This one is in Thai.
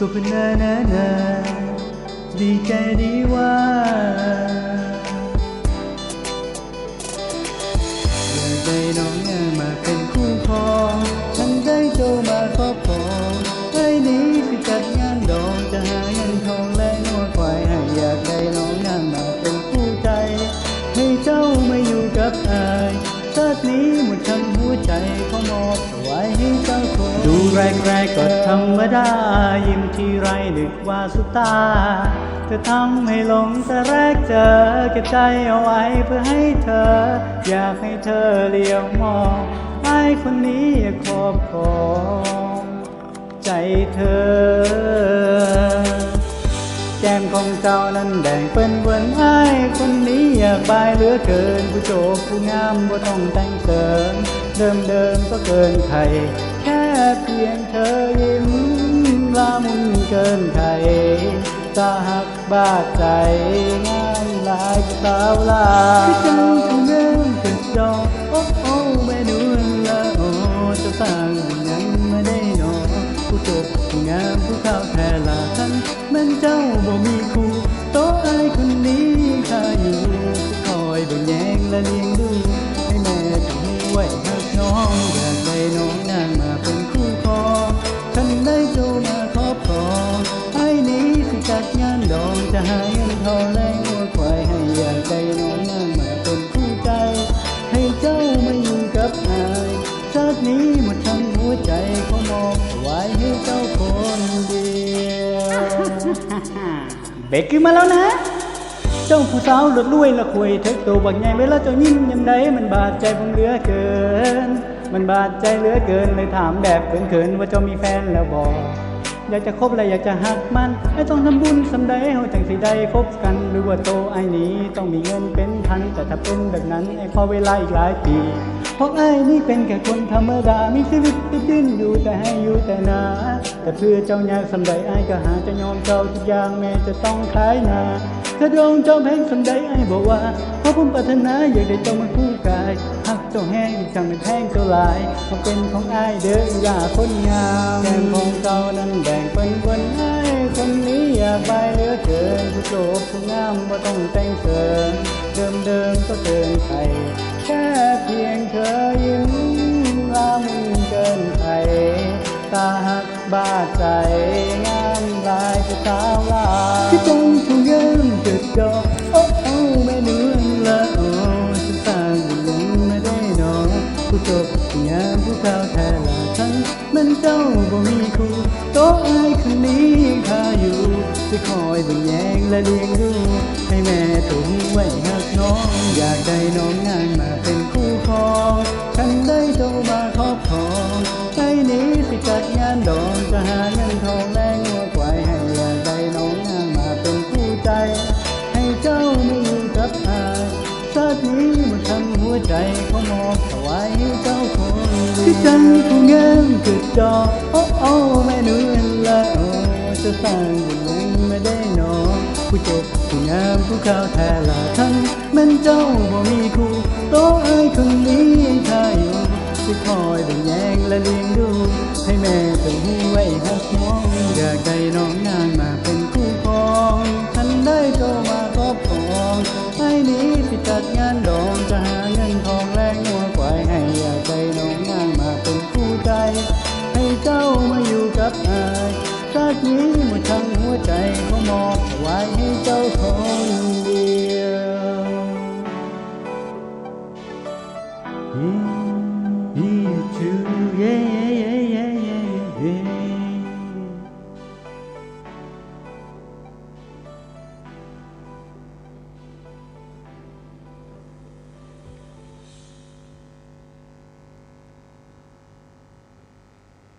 สุพนานานาดีใจดีว่าอยากได้น้องงานมาเป็นคู่ครองฉันได้โจมาครอบครองไอ้นี้สิจัดงานดองจะหาเงินทองและงัวควายให้อยากได้น้องงานมาเป็นคู่ใจ ให้เจ้ามาอยู่กับอายชาตินี้หมดทั้งหัวใจขอมอบถวายให้เจ้าคน แรกๆก็ธรรมดา ยิ้มทีไรนึกว่าสุดตาเธอทำให้หลงแต่แรกเจอเก็บใจเอาไว้เพื่อให้เธอ อยากให้เธอเลี้ยวมองไอ้คนนี้อยากครอบครองใจเธอ แก้มของเจ้านั้นแดงเป็นเหมือนไอ้คนนี้อยากบายเหลือเกินผู้โจบผู้งามบ่ต้องแต่งเสริมเดิมเดิมๆก็เกินใครแค่ เพียงเธอยิ้มละมุนเกินใครตาหักบาดใจงามหลายสาวลา จะหาเงินทองแรงวัวควายให้อยากได้น้องนางมาเป็นคู่ใจ ให้เจ้ามาอยู่กับอายชาตินี้หมดทั้งหัวใจขอมอบถวายให้เจ้าคนเดียวเบกขึ้มาแล้วนะ เจ้าผู้สาวหลุดลุยละคุยเทคตัวบักใหญ่เวลาเจ้ายิ้มยำใดมันบาดใจผมเหลือเกิน มันบาดใจเหลือเกินเลยถามแบบเขินๆว่าเจ้ามีแฟนแล้วบอก อยากจะคบและอยากจะหักมันไอ้ต้องทำบุญสำใดเฮาจังสิได้คบกันหรือว่าโตไอ้นี้ต้องมีเงินเป็นพันแต่ถ้าเป็นแบบนั้นไอ้พอเวลาอีกหลายปี เพราะไอ้นี่เป็นแค่คนธรรมดามีชีวิตติดดินอยู่แต่ให้อยู่แต่นา แต่เพื่อเจ้ายากสำใดไอ้ก็หาจะยอมเจ้าทุกอย่างแม้จะต้องขายนาถ้าดวงเจ้าแพงสำใดไอ้บอกว่าเพราะผมปรารถนาอยากได้เจ้ามาคู่กายหักเจ้าแห้งจังเป็นแพงเจ้าลายมาเป็นของไอ้เด้ออย่าคนงามแก้มของเจ้านั้นแบงเป็นคนไอ้ายคนนี้อย่าไปเหลือเกินผู้โจบผู้งามบ่ต้องแต่งเสริมเดิมเดิมก็เกินใครแค่เพียงเธอยิ้มละมุนเกินใครตาหักบาดใจงามลายจะสาวลาที่ต้องผู้ยืมเกิดดอ จะคอยเบิ่งแยงและเลี้ยงดูให้แม่ถุงไว้หักน้อง อยากได้น้องงานมาเป็นคู่ครองฉันได้โตมาครอบครองไอ้นี้สิจัดงานดองจะหาเงินทองแรงงัวควายให้อยากได้น้องงานมาเป็นคู่ใจ ให้เจ้าไม่อยู่กับอายชาตินี้มดทั้งหัวใจขอมอบถวายให้เจ้าคนที่จันผู้งามเกิดดอโอ้โอ้แม่เนื้อละโอ้จะสร้าง ไม่ได้นอ ผู้จบผู้งามผู้ข้าวแทนละท่านมันเจ้าบ่มีคู่โตไอ้ายคนนี้ยังข้าอยู่สิคอยเบ่งแยงและเลี้ยงดู ให้แม่เป็นหูไว้หักน้องอยากได้น้องนางมาเป็นคู่ครอง ฉันได้โตมาครอบครองไอ้นี้สิจัดงานดอง ชาตินี้หมดทั้งหัวใจขามอบไวายให้เจ้าของ